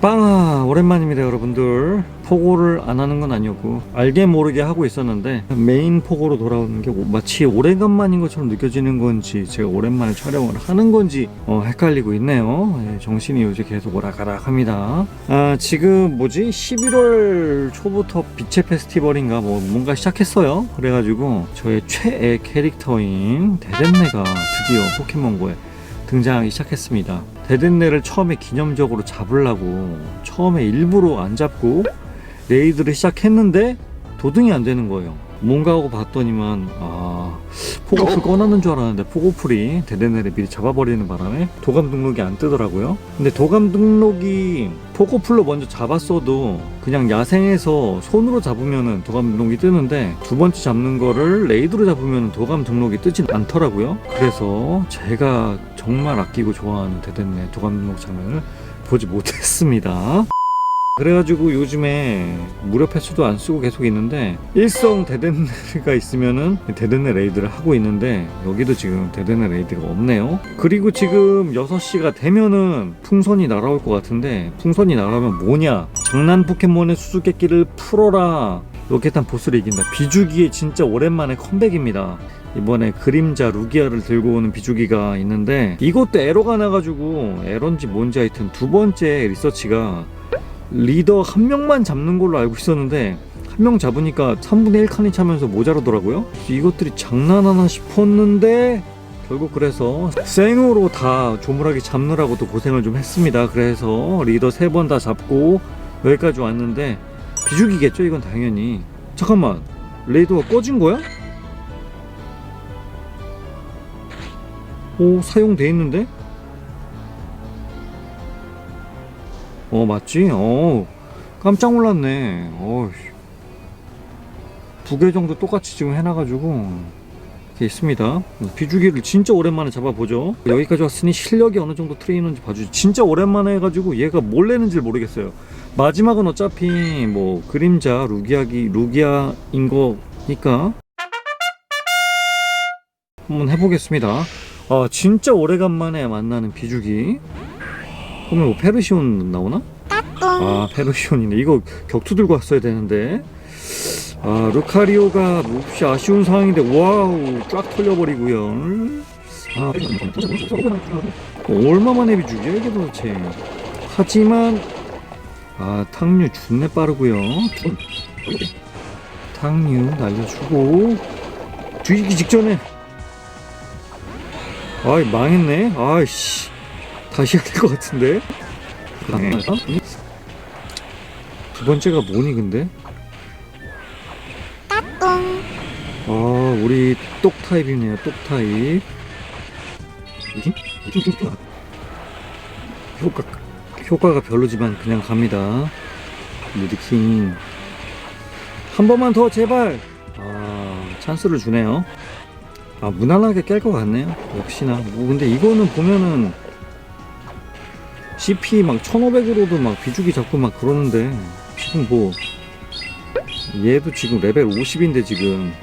빵아 오랜만입니다 여러분들. 포고를 안 하는 건 아니었고 알게 모르게 하고 있었는데 메인 포고로 돌아오는 게 마치 오래간만인 것처럼 느껴지는 건지 제가 오랜만에 촬영을 하는 건지 어, 헷갈리고 있네요. 예, 정신이 요새 계속 오락가락 합니다. 아 지금 뭐지? 11월 초부터 빛의 페스티벌인가? 뭐 뭔가 시작했어요. 그래가지고 저의 최애 캐릭터인 데덴네가 드디어 포켓몬고에 등장하기 시작했습니다. 데덴네를 처음에 기념적으로 잡으려고 처음에 일부러 안 잡고 레이드를 시작했는데 도등이 안 되는 거예요. 뭔가 하고 봤더니만 아 포고풀 꺼놨는 줄 알았는데 포고풀이 데덴네를 미리 잡아버리는 바람에 도감 등록이 안 뜨더라고요. 근데 도감 등록이 포고풀로 먼저 잡았어도 그냥 야생에서 손으로 잡으면은 도감 등록이 뜨는데 두 번째 잡는 거를 레이드로 잡으면 도감 등록이 뜨진 않더라고요. 그래서 제가 정말 아끼고 좋아하는 데덴네 도감 등록 장면을 보지 못했습니다. 그래가지고 요즘에 무료 패스도 안 쓰고 계속 있는데 일성 데덴네가 있으면은 데덴네 레이드를 하고 있는데 여기도 지금 데덴네 레이드가 없네요. 그리고 지금 6시가 되면은 풍선이 날아올 것 같은데 풍선이 날아오면 뭐냐? 장난 포켓몬의 수수께끼를 풀어라. 로켓한 보스를 이긴다. 비주기에 진짜 오랜만에 컴백입니다. 이번에 그림자 루기아를 들고 오는 비주기가 있는데 이것도 에러가 나가지고 에러인지 뭔지 하여튼 두 번째 리서치가 리더 한 명만 잡는 걸로 알고 있었는데 한 명 잡으니까 3분의 1 칸이 차면서 모자라더라고요. 이것들이 장난하나 싶었는데 결국 그래서 생으로 다 조물하게 잡느라고 또 고생을 좀 했습니다. 그래서 리더 세 번 다 잡고 여기까지 왔는데 비죽이겠죠 이건 당연히. 잠깐만 레이더가 꺼진 거야? 오 사용돼 있는데? 어 맞지? 어 깜짝 놀랐네. 어두개 정도 똑같이 지금 해놔가지고 이렇게 있습니다. 비주기를 진짜 오랜만에 잡아보죠. 여기까지 왔으니 실력이 어느 정도 트레이너인지 봐주지. 진짜 오랜만에 해가지고 얘가 뭘 내는지 모르겠어요. 마지막은 어차피 뭐 그림자 루기아기 루기아인 거니까 한번 해보겠습니다. 아 진짜 오래간만에 만나는 비주기. 그러면 뭐 페르시온 나오나? 아 페르시온이네. 이거 격투 들고 왔어야 되는데. 아 루카리오가 몹시 아쉬운 상황인데 와우 쫙 털려버리고요. 아 얼마만에 비주기야 이게 도대체. 하지만 아 탕류 준내 빠르고요. 탕류 날려주고 뒤지기 직전에. 아이 망했네. 아이씨 다시 해야 될 것 같은데? 두 번째가 뭐니 근데? 아 우리 똑 타입이네요 똑 타입. 효과 효과가 별로지만 그냥 갑니다. 무드킹. 한 번만 더 제발! 아 찬스를 주네요. 아 무난하게 깰 것 같네요. 역시나. 뭐 근데 이거는 보면은 CP 막 1500으로도 막 비주기 잡고 막 그러는데 지금 뭐 얘도 지금 레벨 50인데 지금.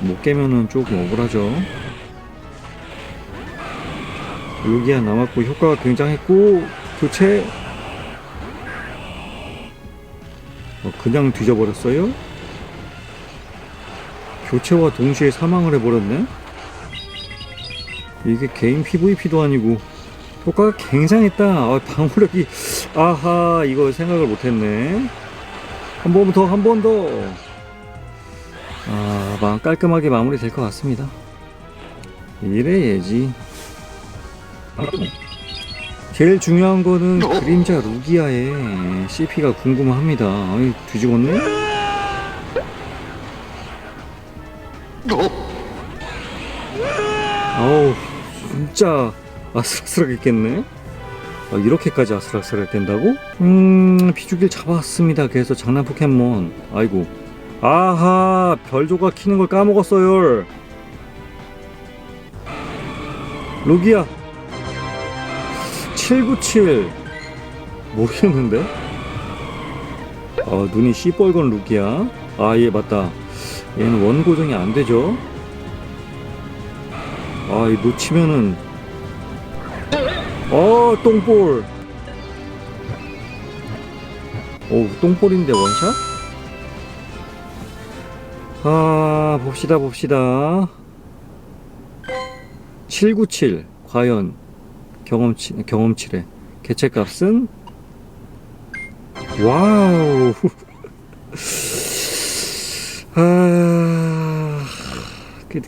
못 깨면은 조금 억울하죠. 루기아 남았고 효과가 굉장했고 교체. 어, 그냥 뒤져버렸어요? 교체와 동시에 사망을 해버렸네? 이게 개인 PVP도 아니고 효과가 굉장했다. 아, 방어력이 아하 이거 생각을 못했네. 한 번 더, 한 번 더. 아, 막 깔끔하게 마무리 될 것 같습니다. 이래야지. 제일 중요한 거는 그림자 루기아의 CP가 궁금합니다. 아이, 뒤집었네? 어우, 진짜 아슬아슬하겠네. 아, 이렇게까지 아슬아슬할 된다고? 음, 비주기를 잡았습니다. 그래서 장난 포켓몬. 아이고. 아하, 별조각 키는 걸 까먹었어요. 로기야. 797. 모르겠는데? 아, 눈이 시뻘건 루기야. 아, 예, 맞다. 얘는 원 고정이 안 되죠? 아, 이 놓치면은 어 똥볼. 오 똥볼인데 원샷? 아 봅시다 봅시다. 797 과연 경험치 경험치래. 개체값은? 와우. 아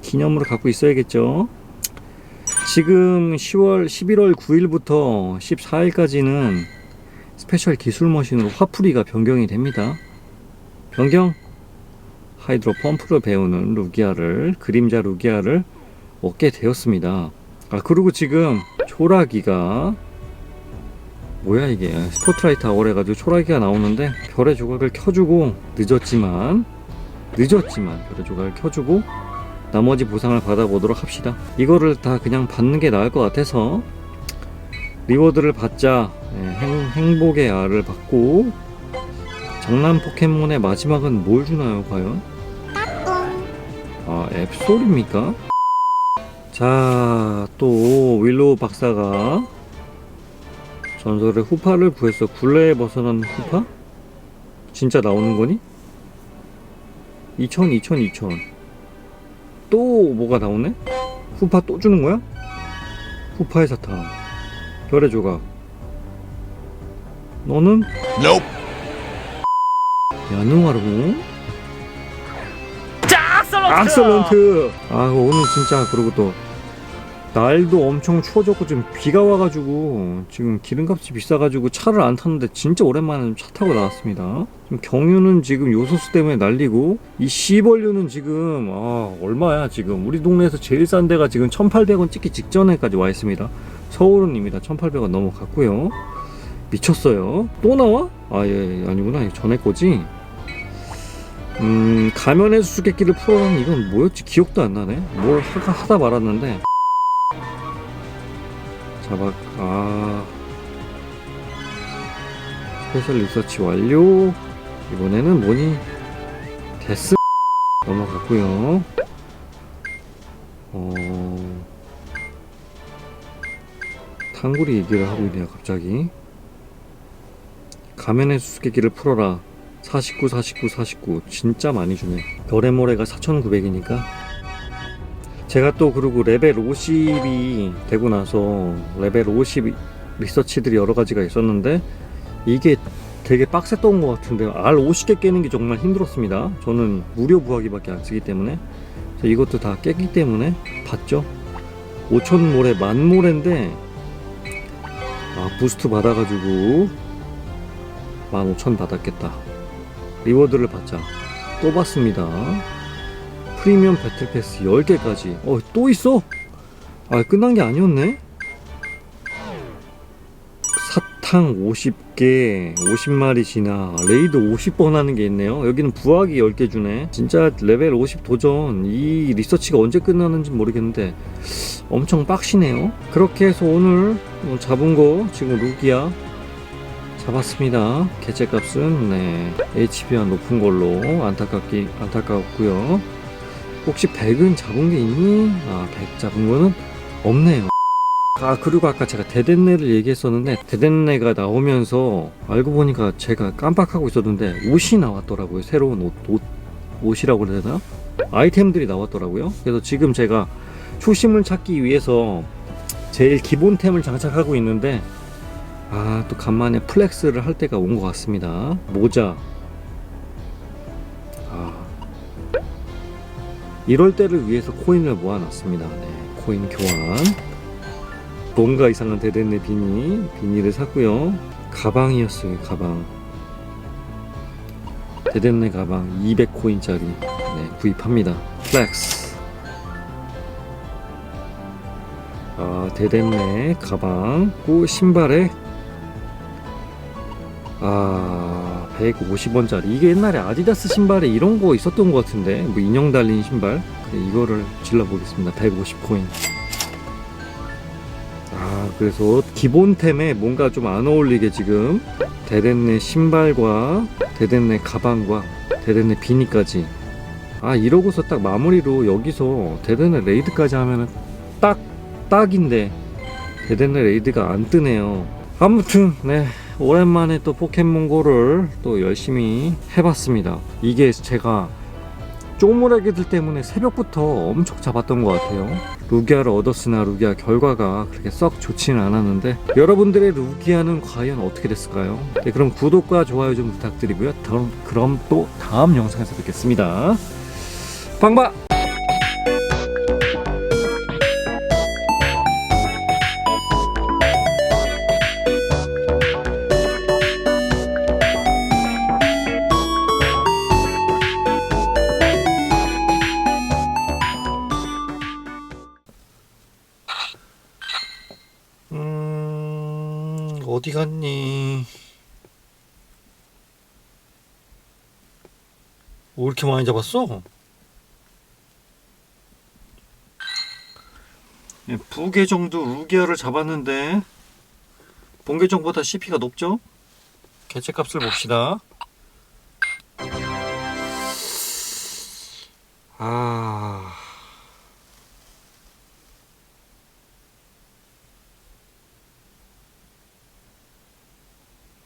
기념으로 갖고 있어야겠죠 지금 10월 11월 9일부터 14일까지는 스페셜 기술 머신으로 화풀이가 변경이 됩니다. 변경. 하이드로 펌프를 배우는 루기아를 그림자 루기아를 얻게 되었습니다. 아 그리고 지금 초라기가 뭐야 이게? 스포트라이트 아워래 가지고 초라기가 나오는데 별의 조각을 켜주고 늦었지만 늦었지만 별의 조각을 켜주고 나머지 보상을 받아보도록 합시다. 이거를 다 그냥 받는 게 나을 것 같아서 리워드를 받자 예, 행, 행복의 알을 받고 장난 포켓몬의 마지막은 뭘 주나요 과연? 아 앱솔입니까? 자, 또 윌로우 박사가 전설의 후파를 구해서 굴레에 벗어난 후파? 진짜 나오는 거니? 2000, 2000, 2000. 또 뭐가 나오네? 후파 또 주는 거야? 후파의 사탕. 별의 조각. 너는? Nope. 야누아르고? 악설런트! 아 오늘 진짜 그리고 또 날도 엄청 추워졌고 지금 비가 와가지고 지금 기름값이 비싸가지고 차를 안 탔는데 진짜 오랜만에 차 타고 나왔습니다. 경유는 지금 요소수 때문에 날리고 이 시벌류는 지금 아 얼마야 지금. 우리 동네에서 제일 싼 데가 지금 1800원 찍기 직전에까지 와 있습니다. 서울은 입니다. 1800원 넘어갔고요. 미쳤어요. 또 나와? 아예 아니구나. 이거 전에 거지? 음 가면의 수수께끼를 풀어낸 이건 뭐였지? 기억도 안 나네. 뭘 하다, 하다 말았는데 자박 아. 스페셜 리서치 완료. 이번에는 뭐니? 데스 넘어갔고요. 어. 탕구리 얘기를 하고 있네요 갑자기. 가면의 수수께끼를 풀어라. 49, 49, 49 진짜 많이 주네. 별의 모래가 4,900이니까 제가 또 그리고 레벨 50이 되고 나서 레벨 50 리서치들이 여러 가지가 있었는데 이게 되게 빡셌던 것 같은데 알 50개 깨는 게 정말 힘들었습니다. 저는 무료 부하기밖에 안 쓰기 때문에. 이것도 다 깼기 때문에 봤죠. 5천 모래 만 모래인데 아 부스트 받아가지고 15,000 받았겠다. 리워드를 받자. 또 받습니다 프리미엄 배틀 패스 10개까지. 어 또 있어? 아 끝난 게 아니었네? 사탕 50개 50마리 지나. 레이드 50번 하는 게 있네요. 여기는 부하기 10개 주네. 진짜 레벨 50 도전. 이 리서치가 언제 끝나는지 모르겠는데 엄청 빡시네요. 그렇게 해서 오늘 뭐 잡은 거 지금 루기야 잡았습니다. 개체값은 네, HP가 높은 걸로 안타깝기 안타깝고요. 혹시 100은 잡은 게 있니? 아, 100 잡은 거는 없네요. 아 그리고 아까 제가 대댄네를 얘기했었는데 대댄네가 나오면서 알고 보니까 제가 깜빡하고 있었는데 옷이 나왔더라고요. 새로운 옷, 옷 옷이라고 그래야 되나? 아이템들이 나왔더라고요. 그래서 지금 제가 초심을 찾기 위해서 제일 기본템을 장착하고 있는데 아, 또 간만에 플렉스를 할 때가 온 것 같습니다. 모자. 이럴 때를 위해서 코인을 모아놨습니다. 네, 코인 교환. 뭔가 이상한 대댄네 비니. 비니를 샀고요. 가방이었어요, 가방. 대댄네 가방 200코인짜리. 네, 구입합니다. 플렉스. 아, 대댄네 가방. 고 신발에 아 150원짜리. 이게 옛날에 아디다스 신발에 이런 거 있었던 것 같은데 뭐 인형 달린 신발? 그래, 이거를 질러 보겠습니다. 150코인. 아 그래서 기본템에 뭔가 좀 안 어울리게 지금 대댄네 신발과 대댄네 가방과 대댄네 비니까지. 아 이러고서 딱 마무리로 여기서 대댄네 레이드까지 하면은 딱 딱인데 대댄네 레이드가 안 뜨네요. 아무튼 네 오랜만에 또 포켓몬고를 또 열심히 해봤습니다. 이게 제가 쪼무라기들 때문에 새벽부터 엄청 잡았던 것 같아요. 루기아를 얻었으나 루기아 결과가 그렇게 썩 좋지는 않았는데 여러분들의 루기아는 과연 어떻게 됐을까요? 네, 그럼 구독과 좋아요 좀 부탁드리고요. 그럼, 그럼 또 다음 영상에서 뵙겠습니다. 빵바! 어디 갔니? 왜 이렇게 많이 잡았어? 예, 부계정도 루기아를 잡았는데 본계정보다 CP가 높죠? 개체값을 봅시다. 아,